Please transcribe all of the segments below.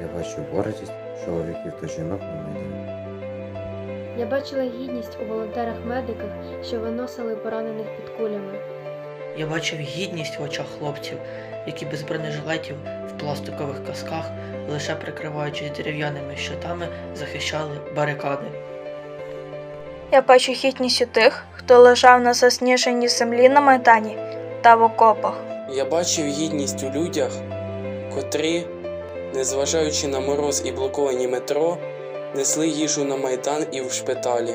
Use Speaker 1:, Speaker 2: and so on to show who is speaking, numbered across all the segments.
Speaker 1: Я бачу гордість чоловіків та жінок на майдані. Я бачила гідність у волонтерах-медиках, що виносили поранених під кулями.
Speaker 2: Я бачив гідність в очах хлопців, які без бронежилетів в пластикових касках, лише прикриваючись дерев'яними щитами, захищали барикади.
Speaker 3: Я бачу гідність у тих, хто лежав на засніженій землі на майдані та в окопах.
Speaker 4: Я бачив гідність у людях, котрі незважаючи на мороз і блоковані метро, несли їжу на майдан і в шпиталі.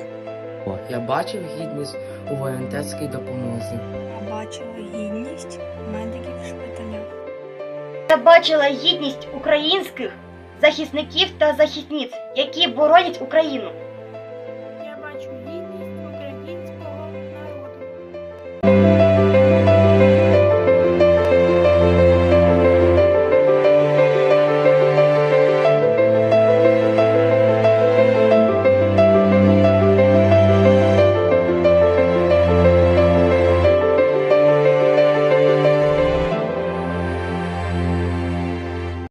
Speaker 5: Я бачив гідність у волонтерській допомозі.
Speaker 6: Я бачила гідність медиків в шпиталях.
Speaker 7: Я бачила гідність українських захисників та захисниць, які боронять Україну.